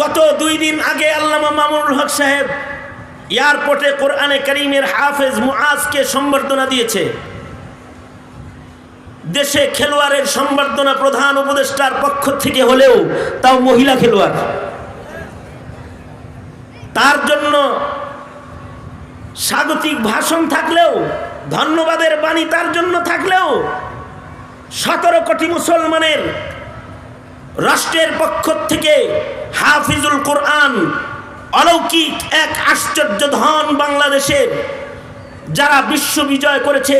গত দুই দিন আগে আল্লামা মামুনুল হক সাহেব এয়ারপোর্টে কোরআনে করিমের হাফেজ মুআজকে সম্বর্ধনা দিয়েছে। দেশে খেলোয়াড়ের সম্বর্ধনা প্রধান উপদেষ্টার পক্ষ থেকে হলেও তাও মহিলা খেলোয়াড়। তার জন্য স্বাগতিক ভাষণ থাকলেও, ধন্যবাদের বাণী তার জন্য থাকলেও সতেরো কোটি মুসলমানের রাষ্ট্রের পক্ষ থেকে হাফিজুল কোরআন, অলৌকিক এক আশ্চর্য ধন বাংলাদেশের, যারা বিশ্ব বিজয় করেছে,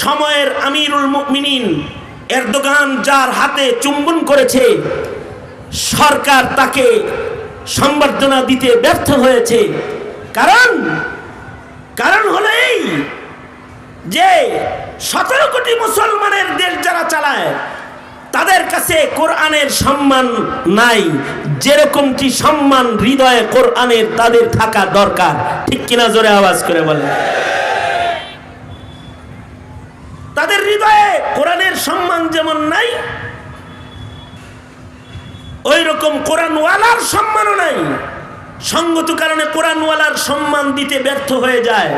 সময়ের আমিরুল মুমিনিন এরদোগান যার হাতে চুম্বন করেছে, সরকার তাকে সম্বর্ধনা দিতে ব্যর্থ হয়েছে। কারণ কারণ হলো এই যে সতেরো কোটি মুসলমানের দেশ যারা চালায় তাদের কাছে কোরআনের সম্মান নাই। যেরকমটি সম্মান হৃদয়ে কোরআনের তাদের থাকা দরকার। ঠিক কিনা জোরে আওয়াজ করে বলে তাদের হৃদয়ে কোরআনের সম্মান যেমন নাই ওই রকম কোরআনওয়ালার সম্মানও নাই। সঙ্গত কারণে কোরআনওয়ালার সম্মান দিতে ব্যর্থ হয়ে যায়।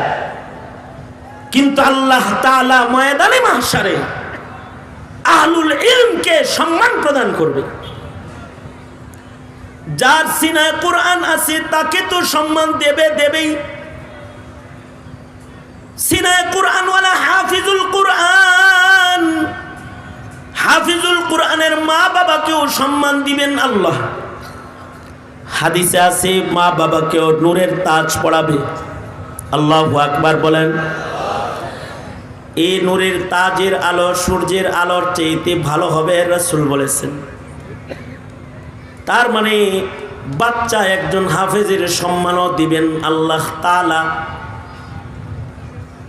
কিন্তু আল্লাহ তাআলা ময়দানে মাহশারে আহলুল ইলমকে সম্মান প্রদান করবে। যার সিনায় কোরআন আছে, তাকে তো সম্মান দেবে দেবেই। সিনায় কোরআনওয়ালা হাফিজুল কোরআন, হাফিজুল কোরআনের মা বাবাকেও সম্মান দিবেন আল্লাহ। হাদিসে আছে মা বাবাকেও নূরের তাজ পড়াবে। আল্লাহ আকবার বলেন এই নূরের তাজের আলো, সূর্যের আলোর চেয়েতে ভালো হবে রাসূল বলেছেন। তার মানে বাচ্চা একজন হাফেজের সম্মানও দিবেন আল্লাহ তাআলা।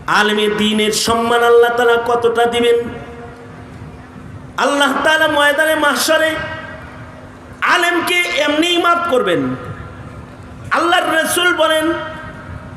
আলমে দিনের সম্মান আল্লাহ তাআলা কতটা দিবেন? আল্লাহ তাআলা ময়দানে, মাহশরে আলেমকে এমনিই মাফ করবেন। আল্লাহর রসুল বলেন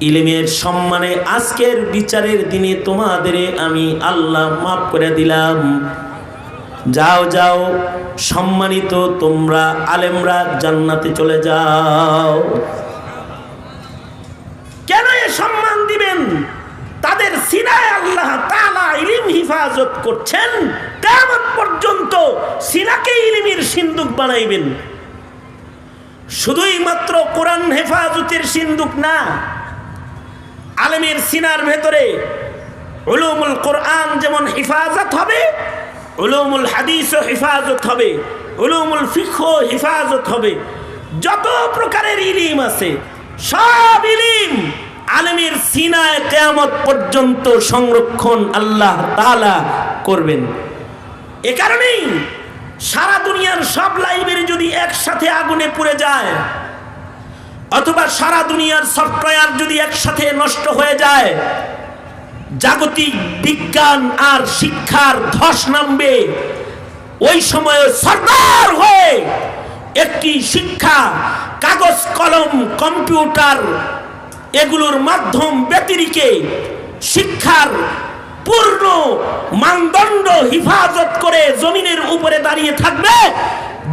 ইলিমের সম্মানে আজকের বিচারের দিনে তোমাদের আমি আল্লাহ মাফ করে দিলাম। যাও যাও, সম্মানিত তোমরা আলেমরা জান্নাতে চলে যাও। কেন এ সম্মান দিবেন? তাদের সিনায় আল্লাহ তাআলা ইলিম হিফাজত করছেন। কিয়ামত পর্যন্ত সিনাকে ইলিমের সিন্দুক বানাইবেন। শুধুই মাত্র কোরআন হেফাজতের সিন্দুক না আলেমের সিনার ভেতরে উলুমুল কোরআন যেমন হিফাজত হবে, উলুমুল হাদিসও হিফাজত হবে, উলুমুল ফিখো হিফাজত হবে। যত প্রকারের ইলিম আছে, সব ইলিম আলেমের সিনায় কেয়ামত পর্যন্ত সংরক্ষণ আল্লাহ তাআলা করবেন। এ কারণেই সারা দুনিয়ার সব লাইব্রেরি যদি একসাথে আগুনে পুড়ে যায় অথবা সারা দুনিয়ার সফটওয়্যার যদি একসাথে নষ্ট হয়ে যায়, জাগতিক বিজ্ঞান আর শিক্ষার ধস নামবে। ওই সময়ে সরকার হয়ে একটি শিক্ষা, কাগজ, কলম, কম্পিউটার এগুলোর মাধ্যম ব্যতিরিকে শিক্ষার পূর্ণ মানদণ্ড হিফাজত করে জমিনের উপরে দাঁড়িয়ে থাকবে।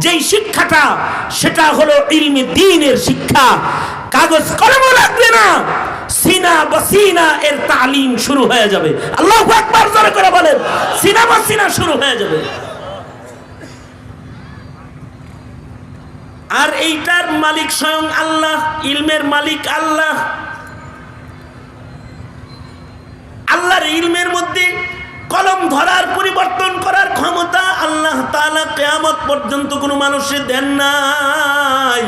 যেই শিক্ষাটা, সেটা হলো ইলমি দিনের শিক্ষা। কাগজ কলমও লাগবে না। সিনা বসিনা এর তালিম শুরু হয়ে যাবে। আল্লাহ একবার জোরে করে বলেন, সিনা বসিনা শুরু হয়ে যাবে। আর এইটার মালিক স্বয়ং আল্লাহ, ইলমের মালিক আল্লাহ। আল্লাহর ইলমের মধ্যে কলম ধরার পরিবর্তন মানুষের দেন নাই।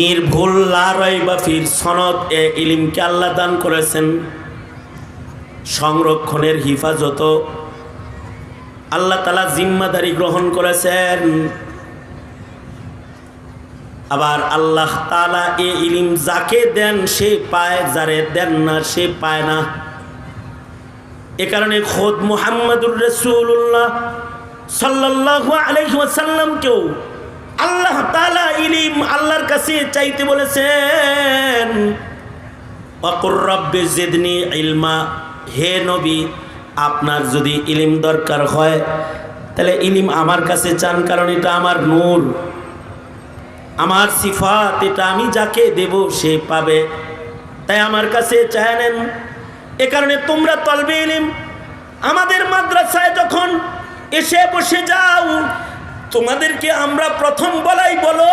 নির্ভুল লারই বা ফির সনদ, এ ইলিমকে আল্লাহ দান করেছেন। সংরক্ষণের হিফাজত। আল্লাহ তালা জিম্মাদারি গ্রহণ করেছেন। আবার আল্লাহ তালা এ ইলিম যাকে দেন, সে পায়, যারে দেন না, সে পায় না। এ কারণে খোদ মুহাম্মদুর রসুল্লাহ সাল্লাহ আলহিসাল্লামকেও আল্লাহ তালা ইলিম আল্লাহর কাছে চাইতে বলেছেন, অকুর রব্বে জেদনি ইলমা। হে নবী, আপনার যদি ইলিম দরকার হয়, তাহলে ইলিম আমার কাছে চান, কারণ এটা আমার নূর। আমার সিফাত, এটা আমি যাকে দেব, সে পাবে। তাই আমার কাছে চায় নেন। এ কারণে তোমরা তলবে ইলিম। আমাদের মাদ্রাসায় যখন এসে বসে যাও। তোমাদেরকে আমরা প্রথম বলাই বলো,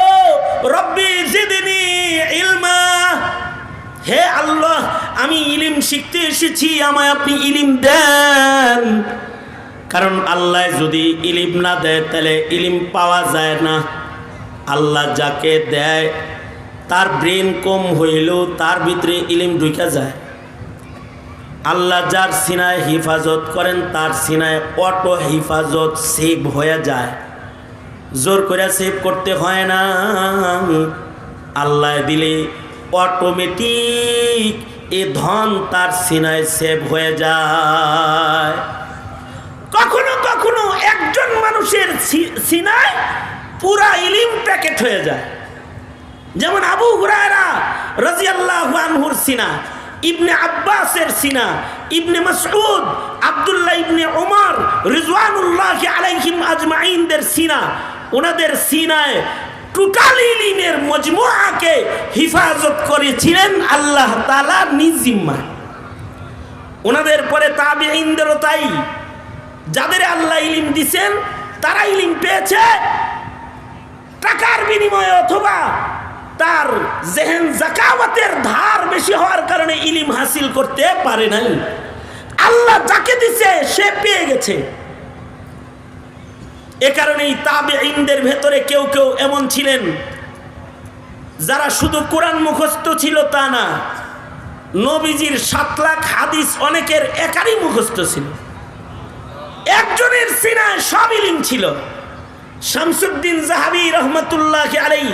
রব্বি জিদিনি ইলমা। হে আল্লাহ, আমি ইলিম শিখতে এসেছি, আমায় আপনি ইলিম দেন। কারণ আল্লাহ যদি ইলিম না দেয়, তাহলে ইলিম পাওয়া যায় না। আল্লাহ যাকে দেয়, তার ব্রেন কম হইলেও তার ভিতরে ইলিম ঢুকে যায়। আল্লাহ যার সিনায় হিফাজত করেন, তার সিনায় অটো হিফাজত সেভ হয়ে যায়। জোর করে সেভ করতে হয় না। আল্লাহ দিলে অটোমেটিক এ ধন তার সিনায় সেভ হয়ে যায়। কখনো কখনো একজন মানুষের সিনায় পুরা ইলিম প্যাকেট হয়ে যায়। যেমন আবু হুরায়রা রাজিয়াল্লাহু আনহুর সিনা ইবনে আব্বাসের সিনা, ইবনে মাসউদ, আব্দুল্লাহ ইবনে ওমর রিজওয়ানুল্লাহ আলাইহিম আজমাইনদের সিনা। ওনাদের সিনায় টোটাল ইলিমের হিফাজত করেছিলেন আল্লাহ তালা নিজিম্মা ওনাদের পরে তাবিঈনদেরও তাই। যাদের আল্লাহ ইলিম দিছেন, তারা ইলিম পেয়েছে। টাকার বিনিময়ে অথবা তার জেহেন জাকাওয়াতের ধার বেশি হওয়ার কারণে ইলিম হাসিল করতে পারে নাই। আল্লাহ যাকে দিছে, সে পেয়ে গেছে। এ কারণেই তাবে ইনদের ভেতরে কেউ কেউ এমন ছিলেন, যারা শুধু কোরআন মুখস্থ ছিল তা না, নবীজির সাত লাখ হাদিস অনেকের একারই মুখস্থ ছিল। একজনের সিনায় সব ইলিম ছিল। শামসুদ্দিন জাহাবি রহমতুল্লাহ আলাই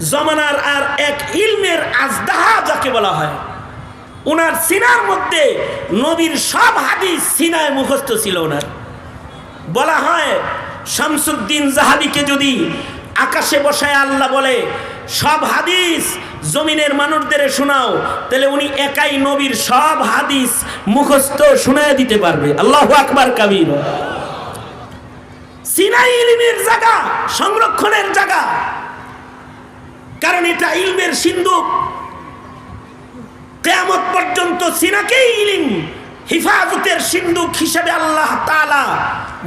জমানার আর এক ইলমের আজদাহা যাকে বলা হয়। ওনার সিনার মধ্যে নবীর সব হাদিস সিনায় মুখস্থ ছিল ওনার। বলা হয়, শামসুদ্দিন জাহাবিকে যদি আকাশে বসায় আল্লাহ বলে, সব হাদিস জমিনের মানুষদের শোনাও, তাহলে উনি একাই নবীর সব হাদিস মুখস্থ শোনায় দিতে পারবে। আল্লাহ আকবার কাবির। সিনাই ইলিমের জায়গা, সংরক্ষণের জায়গা কারণ এটা ইলমের সিন্ধু কেয়ামত পর্যন্ত সিনাকেই ইলিম, হিফাজতের সিন্ধুক হিসাবে আল্লাহ তালা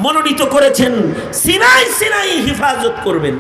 মনোনীত করেছেন। সিনাই সিনাই হিফাজত করবেন।